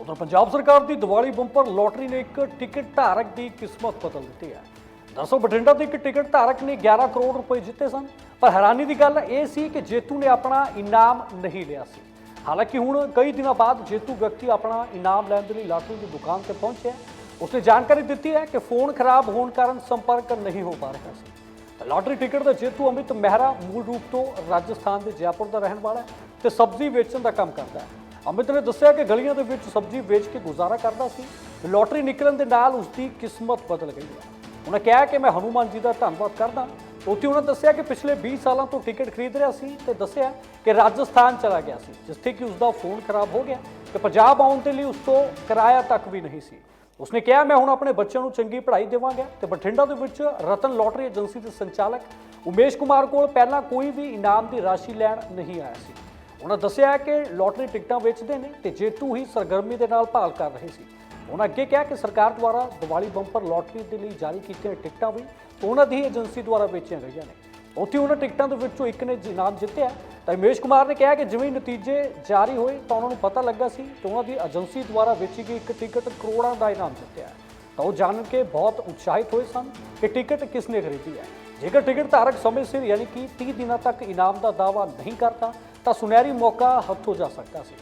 ਉਧਰ ਪੰਜਾਬ ਸਰਕਾਰ ਦੀ Diwali bumper lottery ਨੇ ਇੱਕ ਟਿਕਟ ਧਾਰਕ ਦੀ ਕਿਸਮਤ ਬਦਲ ਦਿੱਤੀ ਹੈ। ਦੱਸੋ ਬਠਿੰਡਾ ਦੇ ਇੱਕ ਟਿਕਟ ਧਾਰਕ ਨੇ 11 ਕਰੋੜ ਰੁਪਏ ਜਿੱਤੇ ਸਨ, ਪਰ ਹੈਰਾਨੀ ਦੀ ਗੱਲ ਇਹ ਸੀ ਕਿ ਜੇਤੂ ਨੇ ਆਪਣਾ ਇਨਾਮ ਨਹੀਂ ਲਿਆ ਸੀ। ਹਾਲਾਂਕਿ ਹੁਣ ਕਈ ਦਿਨਾਂ ਬਾਅਦ ਜੇਤੂ ਵਿਅਕਤੀ ਆਪਣਾ ਇਨਾਮ ਲੈਣ ਦੇ ਲਈ ਲਾਟਰੀ ਦੀ ਦੁਕਾਨ ਤੇ ਪਹੁੰਚਿਆ ਉਸਨੇ ਜਾਣਕਾਰੀ ਦਿੱਤੀ ਹੈ ਕਿ ਫੋਨ ਖਰਾਬ ਹੋਣ ਕਾਰਨ ਸੰਪਰਕ ਨਹੀਂ ਹੋ ਪਾ ਰਿਹਾ ਸੀ। ਤਾਂ ਲਾਟਰੀ ਟਿਕਟ ਦਾ ਜੇਤੂ ਅਮਿਤ ਮਹਿਰਾ ਮੂਲ ਰੂਪ ਤੋਂ ਰਾਜਸਥਾਨ ਦੇ ਜੈਪੁਰ ਦਾ ਰਹਿਣ ਵਾਲਾ ਹੈ ਤੇ ਸਬਜ਼ੀ ਵੇਚਣ ਦਾ ਕੰਮ ਕਰਦਾ ਹੈ। ਅਮਿਤ ਨੇ ਦੱਸਿਆ ਕਿ ਗਲੀਆਂ ਦੇ ਵਿੱਚ ਸਬਜ਼ੀ ਵੇਚ ਕੇ ਗੁਜ਼ਾਰਾ ਕਰਦਾ ਸੀ। ਲਾਟਰੀ ਨਿਕਲਣ ਦੇ ਨਾਲ ਉਸ ਦੀ ਕਿਸਮਤ ਬਦਲ ਗਈ ਹੈ। ਉਹਨਾਂ ਕਿਹਾ ਕਿ ਮੈਂ ਹਨੂਮਾਨ ਜੀ ਦਾ ਧੰਨਵਾਦ ਕਰਦਾ। ਉੱਥੇ ਉਹਨਾਂ ਦੱਸਿਆ ਕਿ ਪਿਛਲੇ 20 ਸਾਲਾਂ ਤੋਂ ਟਿਕਟ ਖਰੀਦ ਰਿਹਾ ਸੀ ਤੇ ਦੱਸਿਆ ਕਿ ਰਾਜਸਥਾਨ ਚਲਾ ਗਿਆ ਸੀ, ਜਿੱਥੇ ਕਿ ਉਸ ਦਾ ਫੋਨ ਖਰਾਬ ਹੋ ਗਿਆ ਤੇ ਪੰਜਾਬ ਆਉਣ ਦੇ ਲਈ ਉਸ ਤੋਂ ਕਿਰਾਇਆ ਤੱਕ ਵੀ ਨਹੀਂ ਸੀ। ਉਸਨੇ ਕਿਹਾ, ਮੈਂ ਹੁਣ ਆਪਣੇ ਬੱਚਿਆਂ ਨੂੰ ਚੰਗੀ ਪੜ੍ਹਾਈ ਦੇਵਾਂਗਾ ਤੇ ਬਠਿੰਡਾ ਦੇ ਵਿੱਚ ਰਤਨ ਲੋਟਰੀ ਏਜੰਸੀ ਦੇ ਸੰਚਾਲਕ ਉਮੇਸ਼ ਕੁਮਾਰ ਕੋਲ ਪਹਿਲਾਂ ਕੋਈ ਵੀ ਇਨਾਮ ਦੀ ਰਾਸ਼ੀ ਲੈਣ ਨਹੀਂ ਆਇਆ ਸੀ। ਉਹਨਾਂ ਦੱਸਿਆ ਕਿ ਲੋਟਰੀ ਟਿਕਟਾਂ ਵੇਚਦੇ ਨੇ ਤੇ ਜੇਤੂ ਹੀ ਸਰਗਰਮੀ ਦੇ ਨਾਲ ਭਾਲ ਕਰ ਰਹੇ ਸੀ। ਉਹਨਾਂ ਅੱਗੇ ਕਿਹਾ ਕਿ ਸਰਕਾਰ ਦੁਆਰਾ ਦੀਵਾਲੀ ਬੰਪਰ ਲੋਟਰੀ ਦੇ ਲਈ ਜਾਰੀ ਕੀਤੀਆਂ ਟਿਕਟਾਂ ਵੀ ਉਹਨਾਂ ਦੀ ਏਜੰਸੀ ਦੁਆਰਾ ਵੇਚੀਆਂ ਗਈਆਂ ਨੇ। ਉੱਥੇ ਉਹਨਾਂ ਟਿਕਟਾਂ ਦੇ ਵਿੱਚੋਂ ਇੱਕ ਨੇ ਇਨਾਮ ਜਿੱਤਿਆ। ਤਾਂ ਰਮੇਸ਼ ਕੁਮਾਰ ਨੇ ਕਿਹਾ ਕਿ ਜਿਵੇਂ ਨਤੀਜੇ ਜਾਰੀ ਹੋਏ ਤਾਂ ਉਹਨਾਂ ਨੂੰ ਪਤਾ ਲੱਗਾ ਸੀ ਕਿ ਉਹਨਾਂ ਦੀ ਏਜੰਸੀ ਦੁਆਰਾ ਵੇਚੀ ਗਈ ਇੱਕ ਟਿਕਟ ਕਰੋੜਾਂ ਦਾ ਇਨਾਮ ਜਿੱਤਿਆ। ਤਾਂ ਉਹ ਜਾਣ ਕੇ ਬਹੁਤ ਉਤਸ਼ਾਹਿਤ ਹੋਏ ਸਨ ਕਿ ਟਿਕਟ ਕਿਸ ਨੇ ਖਰੀਦੀ ਹੈ। ਜੇਕਰ ਟਿਕਟ ਧਾਰਕ ਸਮੇਂ ਸਿਰ ਯਾਨੀ ਕਿ 30 ਦਿਨਾਂ ਤੱਕ ਇਨਾਮ ਦਾ ਦਾਅਵਾ ਨਹੀਂ ਕਰਦਾ ਤਾਂ ਸੁਨਹਿਰੀ ਮੌਕਾ ਹੱਥੋਂ ਜਾ ਸਕਦਾ ਸੀ।